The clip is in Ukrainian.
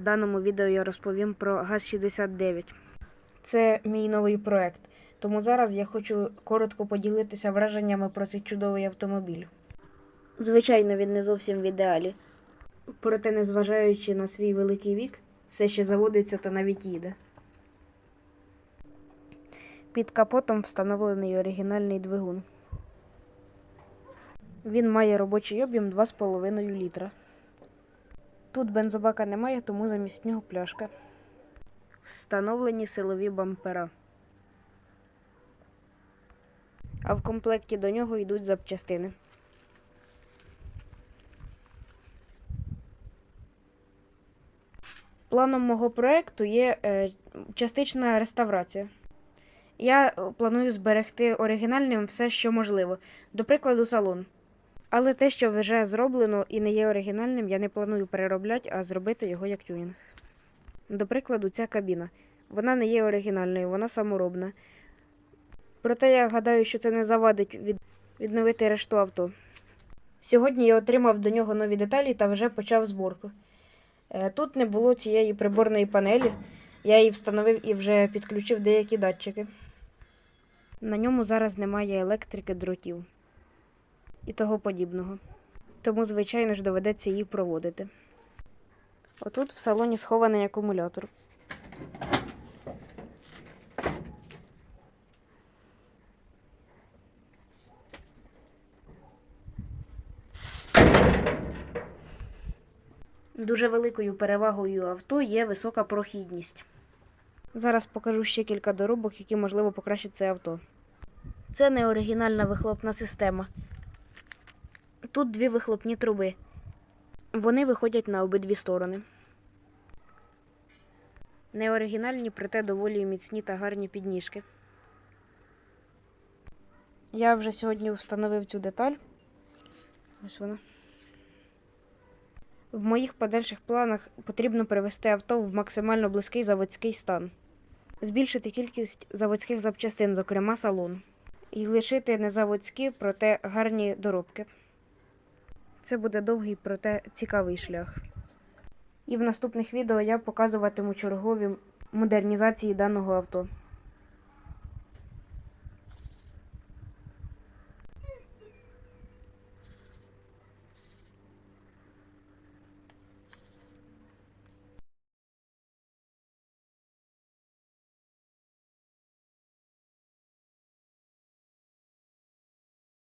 даному відео я розповім про ГАЗ-69. Це мій новий проект. Тому зараз я хочу коротко поділитися враженнями про цей чудовий автомобіль. Звичайно, він не зовсім в ідеалі. Проте, незважаючи на свій великий вік, все ще заводиться та навіть їде. Під капотом встановлений оригінальний двигун. Він має робочий об'єм 2,5 літра. Тут бензобака немає, тому замість нього пляшка. Встановлені силові бампера. А в комплекті до нього йдуть запчастини. Планом мого проекту є е, частична реставрація. Я е, планую зберегти оригінальним все, що можливо, до прикладу, салон. Але те, що вже зроблено і не є оригінальним, я не планую переробляти, а зробити його як тюнінг. До прикладу, ця кабіна. Вона не є оригінальною, вона саморобна. Проте я гадаю, що це не завадить від... відновити решту авто. Сьогодні я отримав до нього нові деталі та вже почав зборку. Е, Тут не було цієї приборної панелі. Я її встановив і вже підключив деякі датчики. На ньому зараз немає електрики дротів і того подібного. Тому, звичайно ж, доведеться її проводити. Отут в салоні схований акумулятор. Дуже великою перевагою авто є висока прохідність. Зараз покажу ще кілька доробок, які можливо покращать це авто. Це не оригінальна вихлопна система. Тут дві вихлопні труби. Вони виходять на обидві сторони. Неоригінальні, проте доволі міцні та гарні підніжки. Я вже сьогодні встановив цю деталь. Ось вона. В моїх подальших планах потрібно привести авто в максимально близький заводський стан, збільшити кількість заводських запчастин, зокрема салон, і лишити не заводські, проте гарні доробки. Це буде довгий, проте цікавий шлях. І в наступних відео я показуватиму чергові модернізації даного авто.